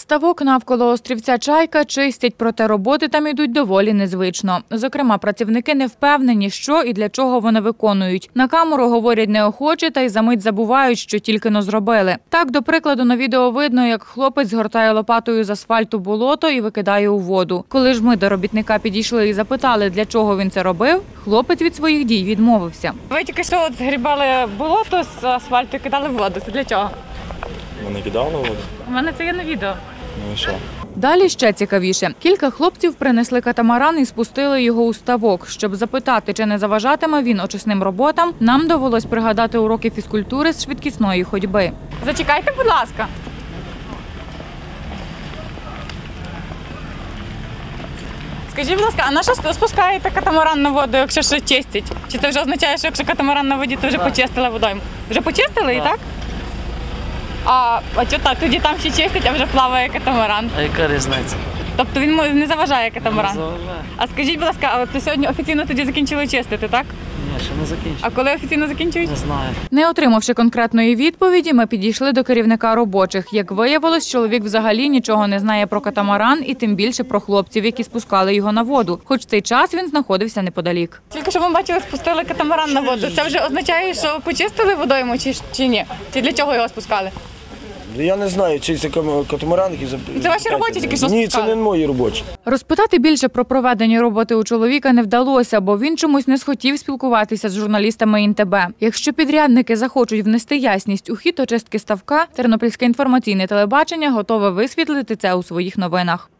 Ставок навколо острівця Чайка чистять, проте роботи там ідуть доволі незвично. Зокрема, працівники не впевнені, що і для чого вони виконують. На камеру говорять неохоче та й за мить забувають, що тільки но зробили. Так, до прикладу, на відео видно, як хлопець згортає лопатою з асфальту болото і викидає у воду. Коли ж ми до робітника підійшли і запитали, для чого він це робив, хлопець від своїх дій відмовився. Ви тільки що от згрібали болото з асфальту і кидали в воду. Це для чого? Вони кидали воду? У мене це є на відео. Ну і? Далі ще цікавіше. Кілька хлопців принесли катамаран і спустили його у ставок. Щоб запитати, чи не заважатиме він очисним роботам, нам довелось пригадати уроки фізкультури з швидкісної ходьби. Зачекайте, будь ласка. Скажіть, будь ласка, а на що спускаєте катамаран на воду, якщо ще чистять? Чи це вже означає, що якщо катамаран на воді, то вже почистили водою? Вже почистили і так? А, а чого так? Тоді там ще чистять, а вже плаває катамаран. А яка різниця? Тобто він мо- не заважає катамаран. Заважає. А скажіть, будь ласка, а от сьогодні офіційно тоді закінчили чистити, так? Ні, ще не закінчив. А коли офіційно закінчують? Не знаю. Не отримавши конкретної відповіді, ми підійшли до керівника робочих. Як виявилось, чоловік взагалі нічого не знає про катамаран і тим більше про хлопців, які спускали його на воду. Хоч цей час він знаходився неподалік. Тільки що ми бачили, спустили катамаран на воду. Це вже означає, що почистили водойму чи, чи ні? Чи для чого його спускали? Я не знаю, чи це катамаранки. катамаран, Це ваші робочі тільки що Ні, це не мої робочі. Розпитати більше про проведення роботи у чоловіка не вдалося, бо він чомусь не схотів спілкуватися з журналістами ІНТБ. Якщо підрядники захочуть внести ясність у хід очистки ставка, Тернопільське інформаційне телебачення готове висвітлити це у своїх новинах.